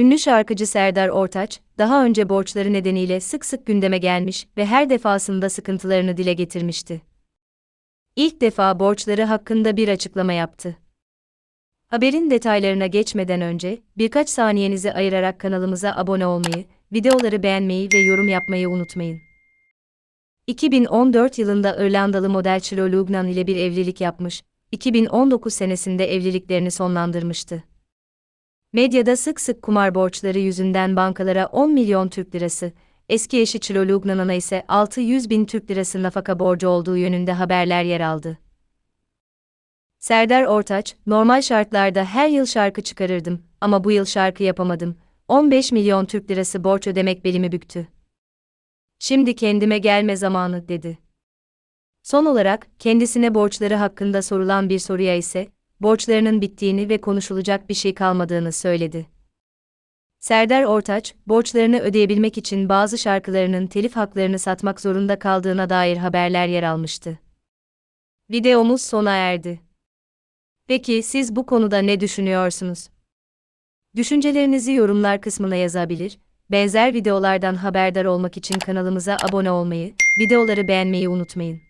Ünlü şarkıcı Serdar Ortaç, daha önce borçları nedeniyle sık sık gündeme gelmiş ve her defasında sıkıntılarını dile getirmişti. İlk defa borçları hakkında bir açıklama yaptı. Haberin detaylarına geçmeden önce, birkaç saniyenizi ayırarak kanalımıza abone olmayı, videoları beğenmeyi ve yorum yapmayı unutmayın. 2014 yılında İrlandalı model Chloe Lugnan ile bir evlilik yapmış, 2019 senesinde evliliklerini sonlandırmıştı. Medyada sık sık kumar borçları yüzünden bankalara 10 milyon Türk lirası, eski eşi Chloe Lugnan'a ise 600 bin Türk lirası nafaka borcu olduğu yönünde haberler yer aldı. Serdar Ortaç, normal şartlarda her yıl şarkı çıkarırdım ama bu yıl şarkı yapamadım. 15 milyon Türk lirası borç ödemek belimi büktü. Şimdi kendime gelme zamanı dedi. Son olarak kendisine borçları hakkında sorulan bir soruya ise borçlarının bittiğini ve konuşulacak bir şey kalmadığını söyledi. Serdar Ortaç, borçlarını ödeyebilmek için bazı şarkılarının telif haklarını satmak zorunda kaldığına dair haberler yer almıştı. Videomuz sona erdi. Peki siz bu konuda ne düşünüyorsunuz? Düşüncelerinizi yorumlar kısmına yazabilir, benzer videolardan haberdar olmak için kanalımıza abone olmayı, videoları beğenmeyi unutmayın.